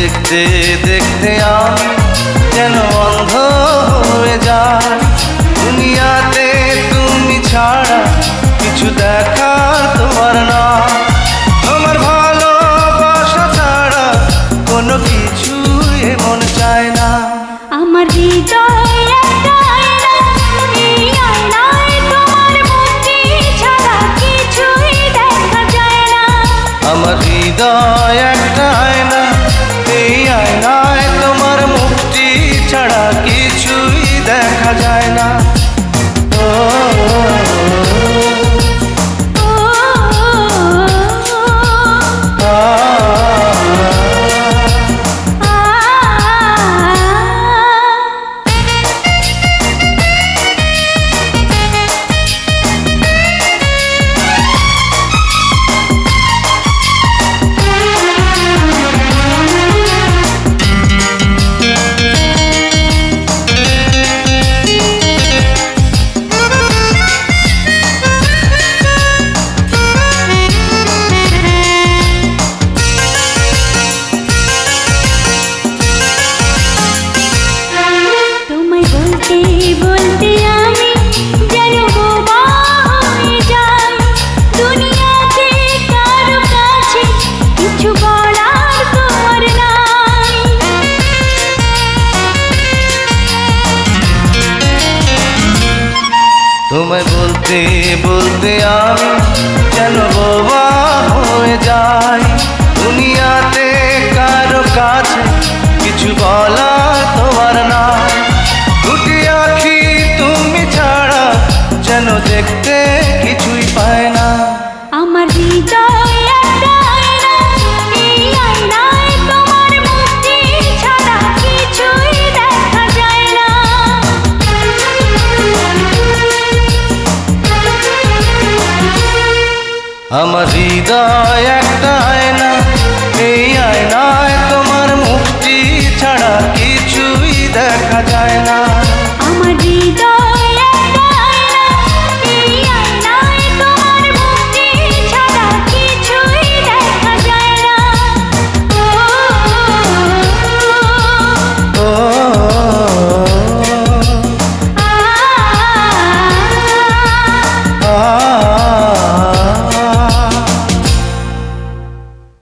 দেখতে দেখতে আমি যেন যায় না। তোমায় বলতে বলতে আমি যেন বোবা হয়ে যাই। দুনিয়াতে কারও কাছে কিছু বলা তোমার না দুটি আঁখি তুমি ছাড়া যেন দেখতে কিছুই পায় না। আমার হৃদয় আমার হৃদয় একটা